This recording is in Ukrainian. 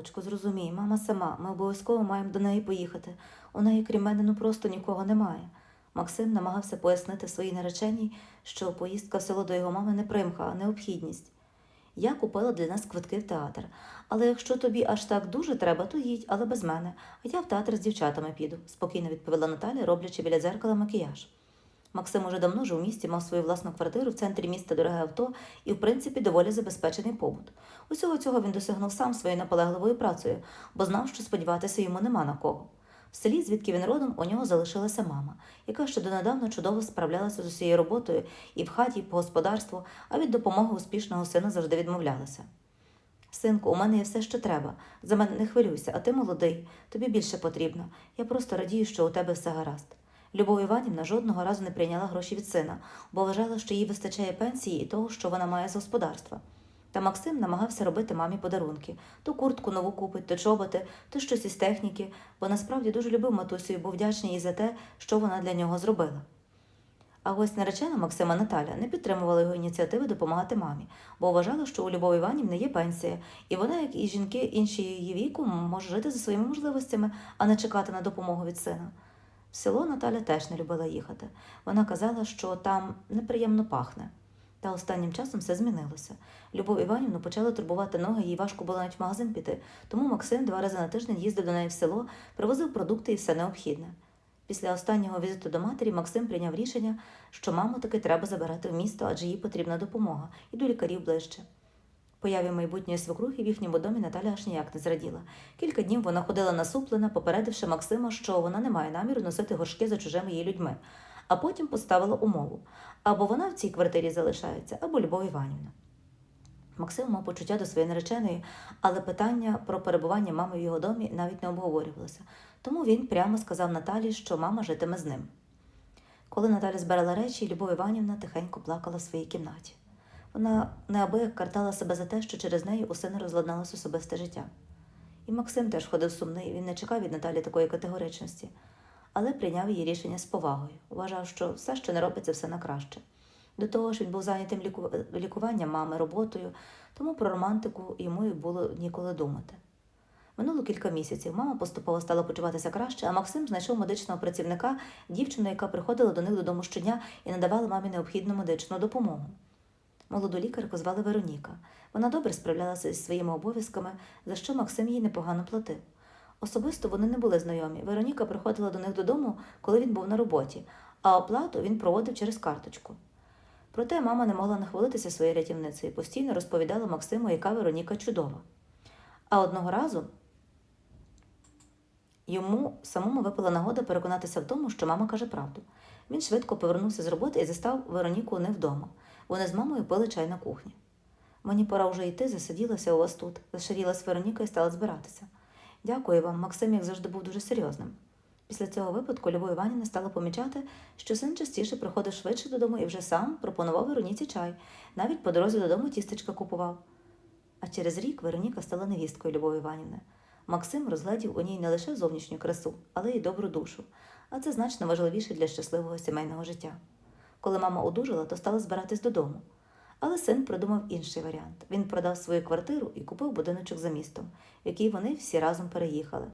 Наталочко, зрозумій, мама сама, ми обов'язково маємо до неї поїхати. У неї, крім мене, ну просто нікого немає. Максим намагався пояснити своїй нареченій, що поїздка в село до його мами не примха, а необхідність. Я купила для нас квитки в театр. Але якщо тобі аж так дуже треба, то їдь, але без мене. А я в театр з дівчатами піду, спокійно відповіла Наталя, роблячи біля дзеркала макіяж. Максим уже давно жив у місті, мав свою власну квартиру в центрі міста дороге авто і, в принципі, доволі забезпечений побут. Усього цього він досягнув сам своєю наполегливою працею, бо знав, що сподіватися йому нема на кого. В селі, звідки він родом, у нього залишилася мама, яка ще донедавна чудово справлялася з усією роботою і в хаті, і по господарству, а від допомоги успішного сина завжди відмовлялася. Синку, у мене є все, що треба. За мене не хвилюйся, а ти молодий, тобі більше потрібно. Я просто радію, що у тебе все гаразд. Любов Іванівна жодного разу не прийняла гроші від сина, бо вважала, що їй вистачає пенсії і того, що вона має з господарства. Та Максим намагався робити мамі подарунки то куртку нову купить, то чоботи, то щось із техніки, бо насправді дуже любив матусю і був вдячний їй за те, що вона для нього зробила. А ось наречена Максима Наталя не підтримувала його ініціативи допомагати мамі, бо вважала, що у Любові Іванівни є пенсія, і вона, як і жінки інші її віку, може жити за своїми можливостями, а не чекати на допомогу від сина. В село Наталя теж не любила їхати. Вона казала, що там неприємно пахне. Та останнім часом все змінилося. Любов Іванівну почали турбувати ноги, їй важко було навіть в магазин піти, тому Максим два рази на тиждень їздив до неї в село, привозив продукти і все необхідне. Після останнього візиту до матері Максим прийняв рішення, що маму таки треба забирати в місто, адже їй потрібна допомога, і до лікарів ближче. Появі майбутньої свекрухи в їхньому домі Наталя аж ніяк не зраділа. Кілька днів вона ходила насуплена, попередивши Максима, що вона не має наміру носити горшки за чужими її людьми, а потім поставила умову або вона в цій квартирі залишається, або Любов Іванівна. Максим мав почуття до своєї нареченої, але питання про перебування мами в його домі навіть не обговорювалося, тому він прямо сказав Наталі, що мама житиме з ним. Коли Наталя збирала речі, Любов Іванівна тихенько плакала в своїй кімнаті. Вона неабияк картала себе за те, що через неї усе не розладналось особисте життя. І Максим теж ходив сумний, він не чекав від Наталі такої категоричності, але прийняв її рішення з повагою, вважав, що все, що не робиться, все на краще. До того ж, він був зайнятим ліку... лікуванням мами, роботою, тому про романтику йому й було ніколи думати. Минуло кілька місяців. Мама поступово стала почуватися краще, а Максим знайшов медичного працівника, дівчину, яка приходила до них додому щодня і надавала мамі необхідну медичну допомогу. Молоду лікарку звали Вероніка. Вона добре справлялася зі своїми обов'язками, за що Максим їй непогано платив. Особисто вони не були знайомі. Вероніка приходила до них додому, коли він був на роботі, а оплату він проводив через карточку. Проте мама не могла нахвалитися своєю рятівницею і постійно розповідала Максиму, яка Вероніка чудова. А одного разу йому самому випала нагода переконатися в тому, що мама каже правду. Він швидко повернувся з роботи і застав Вероніку не вдома. Вони з мамою пили чай на кухні. Мені пора вже йти, засиділася у вас тут, зашарілась Вероніка і стала збиратися. Дякую вам, Максим, як завжди, був дуже серйозним. Після цього випадку Любов Іванівна стала помічати, що син частіше приходив швидше додому і вже сам пропонував Вероніці чай, навіть по дорозі додому тістечка купував. А через рік Вероніка стала невісткою Любові Іванівни. Максим розглядів у ній не лише зовнішню красу, але й добру душу, а це значно важливіше для щасливого сімейного життя. Коли мама одужала, то стала збиратись додому. Але син придумав інший варіант. Він продав свою квартиру і купив будиночок за містом, в який вони всі разом переїхали.